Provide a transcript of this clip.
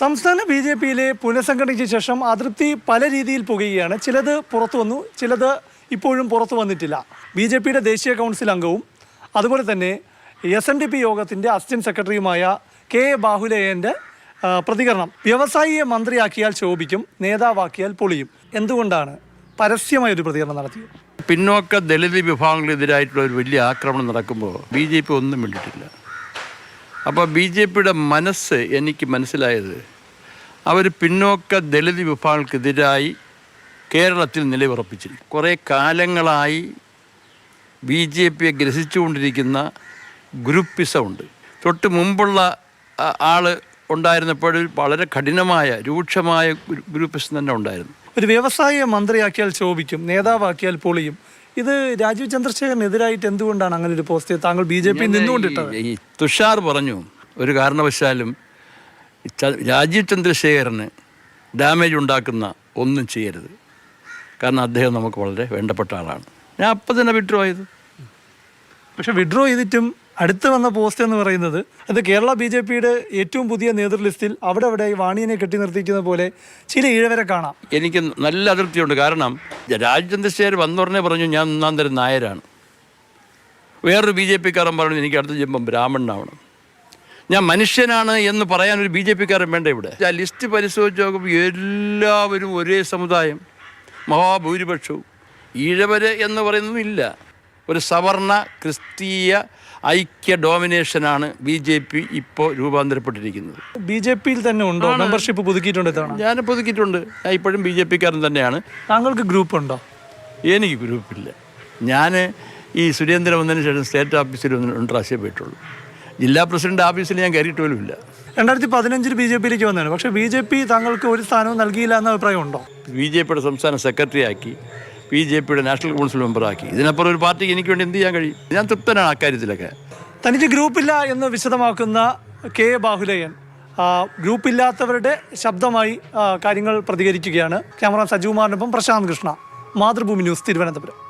സംസ്ഥാന B J പിയിലെ പുനഃസംഘടനയ്ക്ക് ശേഷം അതൃപ്തി പല രീതിയിൽ പുകയുകയാണ്. ചിലത് പുറത്തു വന്നു ചിലത് ഇപ്പോഴും പുറത്തു വന്നിട്ടില്ല. ബി ജെ പിയുടെ ദേശീയ കൗൺസിൽ അംഗവും അതുപോലെ തന്നെ എസ് എൻ ഡി പി യോഗത്തിന്റെ അസിസ്റ്റന്റ് സെക്രട്ടറിയുമായ കെ എ ബാഹുലയന്റെ പ്രതികരണം വ്യവസായിയെ മന്ത്രിയാക്കിയാൽ ശോഭിക്കും നേതാവാക്കിയാൽ പൊളിയും. എന്തുകൊണ്ടാണ് പരസ്യമായ ഒരു പ്രതികരണം നടത്തിയത്? പിന്നോക്ക ദളിത് വിഭാഗങ്ങൾക്കെതിരായിട്ടുള്ള ഒരു വലിയ ആക്രമണം നടക്കുമ്പോൾ ബി ജെ പി ഒന്നും വേണ്ടിയിട്ടില്ല അപ്പോൾ ബി ജെ പിയുടെ മനസ്സ് എനിക്ക് മനസ്സിലായത് അവർ പിന്നോക്ക ദളിത് വിഭാഗങ്ങൾക്കെതിരായി കേരളത്തിൽ നിലയുറപ്പിച്ചിരിക്കും കുറേ കാലങ്ങളായി ബി ജെ പിയെ ഗ്രസിച്ചുകൊണ്ടിരിക്കുന്ന ഗ്രൂപ്പിസമുണ്ട്. തൊട്ട് മുമ്പുള്ള ആൾ ഉണ്ടായിരുന്നപ്പോൾ വളരെ കഠിനമായ രൂക്ഷമായ ഗ്രൂ- ഗ്രൂപ്പിസം തന്നെ ഉണ്ടായിരുന്നു. ഒരു വ്യവസായ മന്ത്രിയാക്കിയാൽ ശോഭിക്കും നേതാവാക്കിയാൽ പൊളിയും. ഇത് രാജീവ് ചന്ദ്രശേഖരനെതിരായിട്ട് എന്തുകൊണ്ടാണ് അങ്ങനെ ഒരു പോസ്റ്റ് താങ്കൾ ബി ജെ പി നിന്നുകൊണ്ടിട്ടത്? ഈ തുഷാർ പറഞ്ഞു ഒരു കാരണവശാലും ച- രാജീവ് ചന്ദ്രശേഖരന് ഡാമേജ് ഉണ്ടാക്കുന്ന ഒന്നും ചെയ്യരുത്. കാരണം അദ്ദേഹം നമുക്ക് വളരെ വേണ്ടപ്പെട്ട ആളാണ്. ഞാൻ അപ്പം തന്നെ വിഡ്രോ ചെയ്തു. പക്ഷെ വിഡ്രോ ചെയ്തിട്ടും അടുത്ത് വന്ന പോസ്റ്റ് എന്ന് പറയുന്നത് അത് കേരള ബി ജെ പിയുടെ ഏറ്റവും പുതിയ നേതൃ ലിസ്റ്റിൽ അവിടെ അവിടെ ഈ വാണിയനെ കെട്ടി നിർത്തിക്കുന്ന പോലെ ചില ഈഴവരെ കാണാം. എനിക്ക് നല്ല അതൃപ്തിയുണ്ട് കാരണം രാജീവ് ചന്ദ്രശേഖർ വന്നുടനെ പറഞ്ഞു ഞാൻ ഒന്നാം തരം നായരാണ്. വേറൊരു ബി ജെ പിക്കാരൻ പറഞ്ഞു എനിക്ക് അടുത്ത ജന്മം ബ്രാഹ്മണനാവണം. ഞാൻ മനുഷ്യനാണ് എന്ന് പറയാൻ ഒരു ബി ജെ പിക്കാരൻ വേണ്ട ഇവിടെ. ആ ലിസ്റ്റ് പരിശോധിച്ച് നോക്കുമ്പോൾ എല്ലാവരും ഒരേ സമുദായം മഹാഭൂരിപക്ഷവും. ഈഴവര് എന്ന് പറയുന്നതും ഇല്ല. ഒരു സവർണ ക്രിസ്തീയ ഐക്യ ഡോമിനേഷനാണ് ബി ജെ പി ഇപ്പോൾ രൂപാന്തരപ്പെട്ടിരിക്കുന്നത്. ബി ജെ പിയിൽ തന്നെ ഉണ്ടോ? മെമ്പർഷിപ്പ് പുതുക്കിയിട്ടുണ്ട് ഇത്തവണ? ഞാൻ പുതുക്കിയിട്ടുണ്ട്. ഞാൻ ഇപ്പോഴും ബി ജെ പിക്കാരൻ തന്നെയാണ്. താങ്കൾക്ക് ഗ്രൂപ്പ് ഉണ്ടോ എനിക്ക് ഗ്രൂപ്പില്ല. ഞാൻ ഈ സുരേന്ദ്രൻ വന്നതിന് ശേഷം സ്റ്റേറ്റ് ഓഫീസിൽ ഒന്ന് രണ്ട് പ്രാവശ്യം പോയിട്ടുള്ളൂ. ജില്ലാ പ്രസിഡന്റ് ഓഫീസിൽ ഞാൻ കയറിയിട്ട് പോലും ഇല്ല രണ്ടായിരത്തി പതിനഞ്ചിൽ ബി ജെ പിയിലേക്ക് വന്നതാണ്. പക്ഷേ ബി ജെ പി താങ്കൾക്ക് ഒരു സ്ഥാനവും നൽകിയില്ല എന്ന അഭിപ്രായം ഉണ്ടോ? ബി ജെ പിയുടെ സംസ്ഥാന സെക്രട്ടറി ആക്കി ബി ജെ പിയുടെ നാഷണൽ കൗൺസിൽ മെമ്പറാക്കി. ഇതിനപ്പുറം ഒരു പാർട്ടിക്ക് എനിക്ക് വേണ്ടി എന്ത് ചെയ്യാൻ കഴിയും? ഞാൻ തൃപ്തനാണ് അക്കാര്യത്തിലൊക്കെ തനിക്ക് ഗ്രൂപ്പില്ല എന്ന് വിശദമാക്കുന്ന കെ ബാഹുലയൻ ഗ്രൂപ്പില്ലാത്തവരുടെ ശബ്ദമായി കാര്യങ്ങൾ പ്രതികരിക്കുകയാണ് ക്യാമറ സജീവ്കുമാറിനൊപ്പം പ്രശാന്ത് കൃഷ്ണ. മാതൃഭൂമി ന്യൂസ് തിരുവനന്തപുരം.